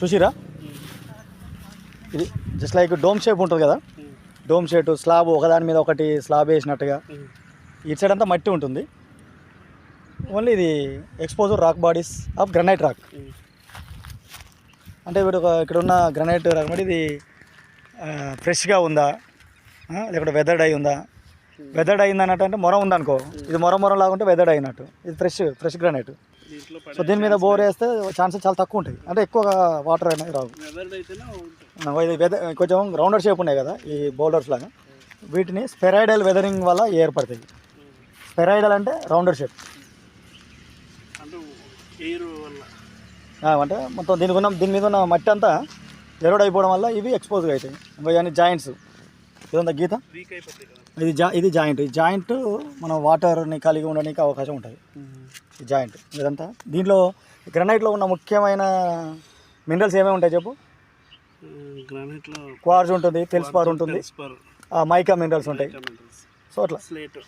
చూసిరా? ఇది just like dome shape ఉంటుంది కదా? డోమ్ షేప్ స్లాబ్ ఒకదాని మీద ఒకటి స్లాబ్ వేసినట్టుగా. ఇటు సైడ్ అంతా మట్టి ఉంటుంది. ఓన్లీ ఇది exposure rock bodies of granite rock అంటే ఇప్పుడు ఇక్కడ ఉన్న గ్రనైట్ రాక్ మరి ఇది ఫ్రెష్గా ఉందా? లేకపోతే వెదర్డ్ అయి ఉందా? వెదర్డ్ అయింది అన్నట్టు అంటే మొరం ఉందనుకో. ఇది మొరం మొరం లాగుంటే వెదర్డ్ అయినట్టు. ఇది ఫ్రెష్ ఫ్రెష్ గ్రానైట్ సో దీని మీద బోర్ వేస్తే ఛాన్సెస్ చాలా తక్కువ ఉంటాయి. అంటే ఎక్కువగా వాటర్ అనేది రావు. వెదర్డ్ అయితేనే ఉంటుంది. ఆ, ఇది వెద కొంచెం రౌండర్ షేప్ ఉన్నాయి కదా ఈ బౌల్డర్స్ లాగా. వీటిని స్పెరాయిడల్ వెదరింగ్ వల్ల ఏర్పడతాయి. స్పెరాయిడల్ అంటే రౌండర్ షేప్. అంటే మొత్తం దీనికి ఉన్న దీని మీద ఉన్న మట్టి అంతా ఎరోడ్ అయిపోవడం వల్ల ఇవి ఎక్స్పోజ్గా అవుతాయి. ఇవన్నీ జాయింట్స్. ఇదంతా గీత? ఇది జా ఇది జాయింట్. ఈ జాయింట్ మనం వాటర్ని కలిగి ఉండడానికి అవకాశం ఉంటుంది జాయింట్. ఇదంతా? దీంట్లో గ్రనైట్లో ఉన్న ముఖ్యమైన మినరల్స్ ఏమేమి ఉంటాయి చెప్పు? గ్రానైట్లో క్వార్జ్ ఉంటుంది ఫెల్స్పార్ ఉంటుంది మైకా మినరల్స్ ఉంటాయి. సో అట్లా? స్లేట్.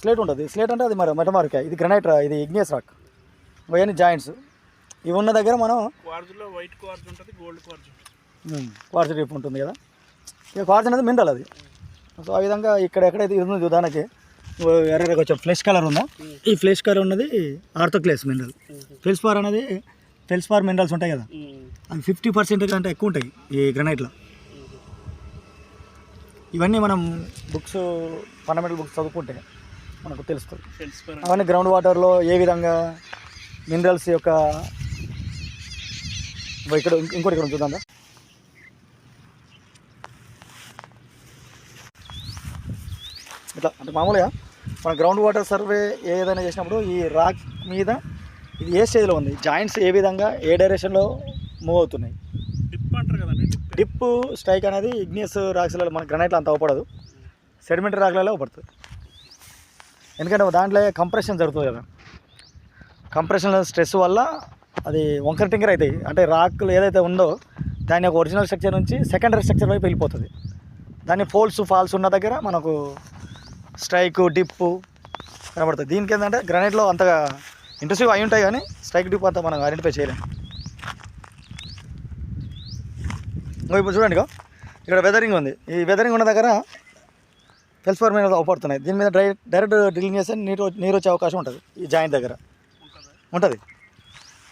స్లేట్ ఉంటుంది. స్లేట్ అంటే అది మరి మెటమార్కే ఇది గ్రనైట్ రా- ఇది ఇగ్నియస్ రాక్. ఇవన్నీ జాయింట్స్. ఇవి ఉన్న దగ్గర మనం క్వార్జ్లో వైట్ క్వార్జ్ ఉంటుంది గోల్డ్ క్వార్జ్ క్వార్జ్ రీప్ ఉంటుంది కదా. ఇక క్వార్జ్ అనేది మినరల్ అది. సో ఆ విధంగా ఇక్కడ ఎక్కడైతే ఇది ఉంది ఉదాహరణకి ఎర్ర కొంచెం ఫ్లెష్ కలర్ ఉందా? ఈ ఫ్లెష్ కలర్ ఉన్నది ఆర్థోక్లేస్ మినరల్ ఫెల్స్పార్ అనేది ఫెల్స్పార్ మినరల్స్ ఉంటాయి కదా. అవి ఫిఫ్టీ పర్సెంట్ కంటే ఎక్కువ ఉంటాయి ఈ గ్రనైట్లో ఇవన్నీ మనం బుక్స్ ఫండమెంటల్ బుక్స్ చదువుకుంటే మనకు తెలుస్తుంది అవన్నీ గ్రౌండ్ వాటర్లో ఏ విధంగా మినరల్స్ యొక్క ఇక్కడ ఇంక- ఇంకోటి ఇక్కడ చూద్దాం ఇట్లా అంటే మామూలుగా మన గ్రౌండ్ వాటర్ సర్వే ఏదైనా చేసినప్పుడు ఈ రాక్ మీద ఇది ఏ స్టేజ్లో ఉంది? జాయింట్స్ ఏ విధంగా ఏ డైరెక్షన్లో మూవ్ అవుతున్నాయి? డిప్ అంటారు కదండి డిప్ స్ట్రైక్ అనేది ఇగ్నియస్ రాక్స్లలో మన గ్రనైట్లో అంత అవపడదు సెడిమెంటరీ రాక్లలో అవపడుతుంది ఎందుకంటే దాంట్లో కంప్రెషన్ జరుగుతుంది కదా. కంప్రెషన్ స్ట్రెస్ వల్ల అది వంకర టింకర్ అవుతాయి. అంటే రాక్లు ఏదైతే ఉందో దాని యొక్క ఒరిజినల్ స్ట్రక్చర్ నుంచి సెకండరీ స్ట్రక్చర్ వైపు వెళ్ళిపోతుంది. దాన్ని ఫోల్స్ ఫాల్స్ ఉన్న దగ్గర మనకు స్ట్రైక్ డిప్పు కనబడుతుంది దీనికి ఏంటంటే గ్రానైట్లో అంతగా ఇంట్రెస్టివ్ అయి ఉంటాయి కానీ స్ట్రైక్ డిప్ అంతా మనం ఐడెంటిఫై చేయలేం. ఇంకో ఇప్పుడు చూడండి ఇక్కడ వెదరింగ్ ఉంది. ఈ వెదరింగ్ ఉన్న దగ్గర ఫెల్స్ఫర్ మీద అవపడుతున్నాయి. దీని మీద డైరెక్ట్ డ్రిల్లింగ్ చేస్తే నీరు నీరు వచ్చే అవకాశం ఉంటుంది. ఈ జాయింట్ దగ్గర. ఉంటుంది.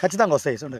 ఖచ్చితంగా వస్తాయి చూడండి